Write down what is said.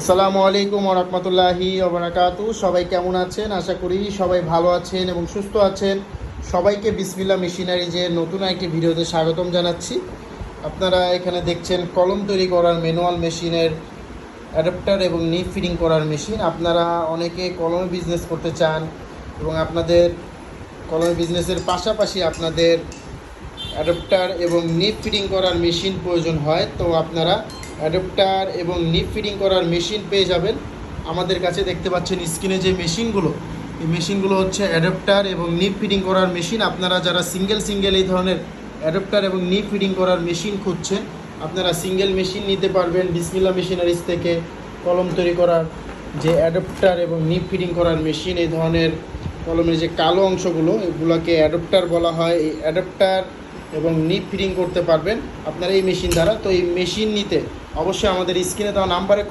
আসসালামু আলাইকুম রহমতুল্লাহি ওবরাকাতু সবাই কেমন আছেন? আশা করি সবাই ভালো আছেন এবং সুস্থ আছেন। সবাইকে বিসমিল্লা মেশিনারি যে নতুন একটি ভিডিওতে স্বাগতম জানাচ্ছি। আপনারা এখানে দেখছেন কলম তৈরি করার ম্যানুয়াল মেশিনের অ্যাডাপ্টার এবং নিপ ফিডিং করার মেশিন। আপনারা অনেকে কলমে বিজনেস করতে চান এবং আপনাদের কলমে বিজনেসের পাশাপাশি আপনাদের অ্যাডাপ্টার এবং নিপ ফিডিং করার মেশিন প্রয়োজন হয়, তো আপনারা অ্যাডাপ্টার এবং নিপ ফিডিং করার মেশিন পেয়ে যাবেন। আমাদের কাছে দেখতে পাচ্ছেন স্ক্রিনে যে মেশিনগুলো, এই মেশিনগুলো হচ্ছে অ্যাডাপ্টার এবং নিপ ফিডিং করার মেশিন। আপনারা যারা সিঙ্গেল সিঙ্গেল এই ধরনের অ্যাডাপ্টার এবং নিপ ফিডিং করার মেশিন খুঁজছেন, আপনারা সিঙ্গেল মেশিন নিতে পারবেন বিসমিল্লা মেশিনারিজ থেকে কলম তৈরি করার। যে অ্যাডাপ্টার এবং নিপ ফিডিং করার মেশিন, এই ধরনের কলমের যে কালো অংশগুলো, এগুলোকে অ্যাডাপ্টার বলা হয়। এই অ্যাডাপ্টার এবং নিপ ফিটিং করতে পারবেন। আপনারা এই মেশিন দ্বারা, তো এই মেশিন নিতে অবশ্যই আমাদের স্ক্রিনে দেওয়া নাম্বারে